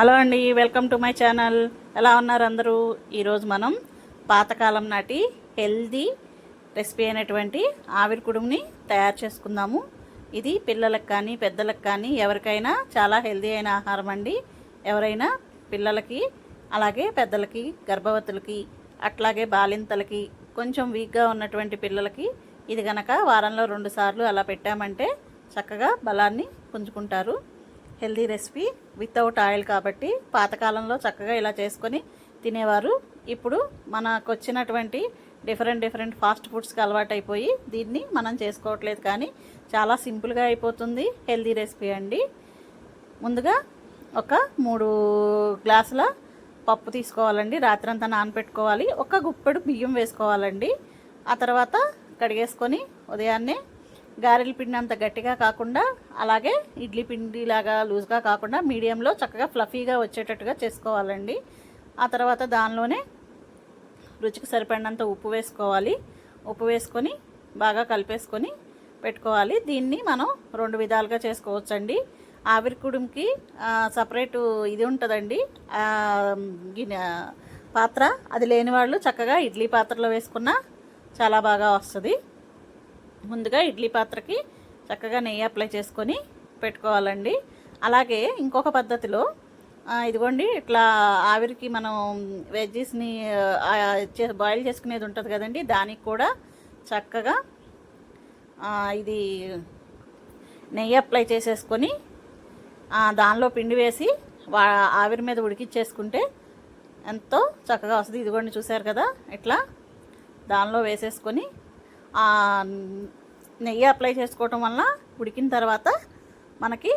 Hello అండి welcome to my channel. ఎలా ఉన్నారు అందరూ? ఈరోజు మనం పాతకాలం నాటి హెల్దీ రెసిపీ అయినటువంటి ఆవిరి కుడుముని తయారు చేసుకుందాము. ఇది పిల్లలకు కానీ పెద్దలకు కానీ ఎవరికైనా చాలా హెల్దీ అయిన ఆహారం అండి. ఎవరైనా పిల్లలకి అలాగే పెద్దలకి గర్భవతులకి అట్లాగే బాలింతలకి కొంచెం వీక్గా ఉన్నటువంటి పిల్లలకి ఇది గనక వారంలో రెండుసార్లు అలా పెట్టామంటే చక్కగా బలాన్ని పుంజుకుంటారు. హెల్దీ రెసిపీ వితౌట్ ఆయిల్ కాబట్టి పాతకాలంలో చక్కగా ఇలా చేసుకొని తినేవారు. ఇప్పుడు మనకు వచ్చినటువంటి డిఫరెంట్ డిఫరెంట్ ఫాస్ట్ ఫుడ్స్కి అలవాటైపోయి దీన్ని మనం చేసుకోవట్లేదు కానీ చాలా సింపుల్గా అయిపోతుంది హెల్దీ రెసిపీ అండి. ముందుగా ఒక మూడు గ్లాసుల పప్పు తీసుకోవాలండి. రాత్రంతా నానబెట్టుకోవాలి ఒక గుప్పెడు బియ్యం వేసుకోవాలండి. ఆ తర్వాత కడిగేసుకొని ఉదయాన్నే గారెల పిండి అంత గట్టిగా కాకుండా అలాగే ఇడ్లీ పిండి లాగా లూజ్గా కాకుండా మీడియంలో చక్కగా ఫ్లఫీగా వచ్చేటట్టుగా చేసుకోవాలండి. ఆ తర్వాత దానిలోనే రుచికి సరిపడినంత ఉప్పు వేసుకోవాలి. ఉప్పు వేసుకొని బాగా కలిపేసుకొని పెట్టుకోవాలి. దీన్ని మనం రెండు విధాలుగా చేసుకోవచ్చండి. ఆవిరి కుడుంకి సపరేటు ఇది ఉంటుందండి. గిన్నె పాత్ర. అది లేని వాళ్ళు చక్కగా ఇడ్లీ పాత్రలో వేసుకున్న చాలా బాగా వస్తుంది. ముందుగా ఇడ్లీ పాత్రకి చక్కగా నెయ్యి అప్లై చేసుకొని పెట్టుకోవాలండి. అలాగే ఇంకొక పద్ధతిలో ఇదిగోండి ఇట్లా ఆవిరికి మనం వెజ్జెస్ని బాయిల్ చేసుకునేది ఉంటుంది కదండి దానికి కూడా చక్కగా ఇది నెయ్యి అప్లై చేసేసుకొని దానిలో పిండి వేసి వా ఆవిరి మీద ఉడికిచ్చేసుకుంటే ఎంతో చక్కగా వస్తుంది. ఇదిగోండి చూసారు కదా ఇట్లా దానిలో వేసేసుకొని నెయ్యి అప్లై చేసుకోవటం వల్ల ఉడికిన తర్వాత మనకి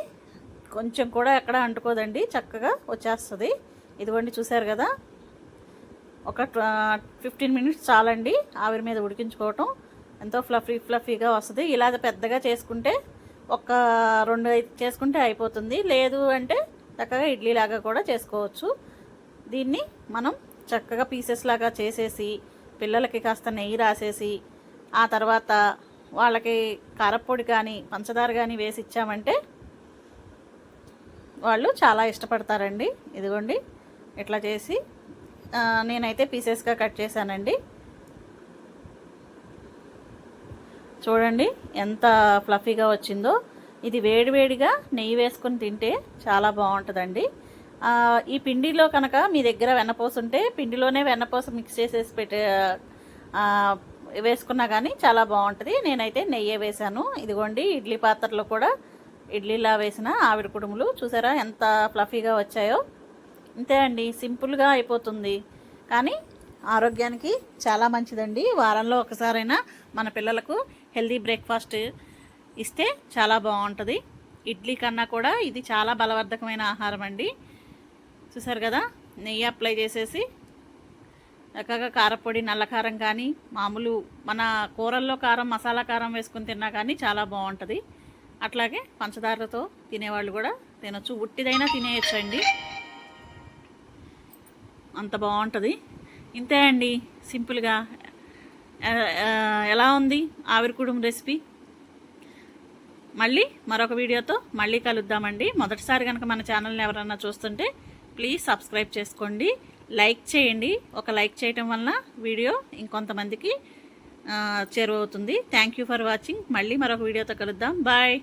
కొంచెం కూడా ఎక్కడ అంటుకోదండి చక్కగా వచ్చేస్తుంది. ఇదిగోండి చూసారు కదా ఒక ఫిఫ్టీన్ మినిట్స్ చాలండి ఆవిరి మీద ఉడికించుకోవటం. ఎంతో ఫ్లఫీ ఫ్లఫీగా వస్తుంది. ఇలా పెద్దగా చేసుకుంటే ఒక రెండు చేసుకుంటే అయిపోతుంది. లేదు అంటే చక్కగా ఇడ్లీ లాగా కూడా చేసుకోవచ్చు. దీన్ని మనం చక్కగా పీసెస్ లాగా చేసేసి పిల్లలకి కాస్త నెయ్యి రాసేసి ఆ తర్వాత వాళ్ళకి కారప్పొడి కానీ పంచదార కానీ వేసి ఇచ్చామంటే వాళ్ళు చాలా ఇష్టపడతారండి. ఇదిగోండి ఇట్లా చేసి నేనైతే పీసెస్గా కట్ చేశానండి. చూడండి ఎంత ఫ్లఫీగా వచ్చిందో. ఇది వేడివేడిగా నెయ్యి వేసుకొని తింటే చాలా బాగుంటుందండి. ఈ పిండిలో కనుక మీ దగ్గర వెన్నపూస ఉంటే పిండిలోనే వెన్నపూస మిక్స్ చేసేసి పెట్టే వేసుకున్నా కానీ చాలా బాగుంటుంది. నేనైతే నెయ్యే వేశాను. ఇదిగోండి ఇడ్లీ పాత్రలో కూడా ఇడ్లీలా వేసిన ఆవిడ కుడుములు. చూసారా ఎంత ఫ్లఫీగా వచ్చాయో. అంతే అండి సింపుల్గా అయిపోతుంది. కానీ ఆరోగ్యానికి చాలా మంచిదండి. వారంలో ఒకసారైనా మన పిల్లలకు హెల్దీ బ్రేక్ఫాస్ట్ ఇస్తే చాలా బాగుంటుంది. ఇడ్లీ కన్నా కూడా ఇది చాలా బలవర్ధకమైన ఆహారం అండి. చూసారు కదా నెయ్యి అప్లై చేసేసి చక్కగా కారపొడి నల్ల కారం కానీ మామూలు మన కూరల్లో కారం మసాలా కారం వేసుకుని తిన్నా కానీ చాలా బాగుంటుంది. అట్లాగే పంచదారతో తినేవాళ్ళు కూడా తినొచ్చు. ఉట్టిదైనా తినేయచ్చండి. అంత బాగుంటుంది. ఇంతే అండి. సింపుల్గా. ఎలా ఉంది ఆవిరి కుడుము రెసిపీ? మళ్ళీ మరొక వీడియోతో మళ్ళీ కలుద్దామండి. మొదటిసారి కనుక మన ఛానల్ని ఎవరన్నా చూస్తుంటే ప్లీజ్ సబ్స్క్రైబ్ చేసుకోండి. లైక్ చేయండి. ఒక లైక్ చేయటం వలన వీడియో ఇంకొంతమందికి చేరువవుతుంది. థ్యాంక్ యూ ఫర్ వాచింగ్ మళ్ళీ మరొక వీడియోతో కలుద్దాం. బాయ్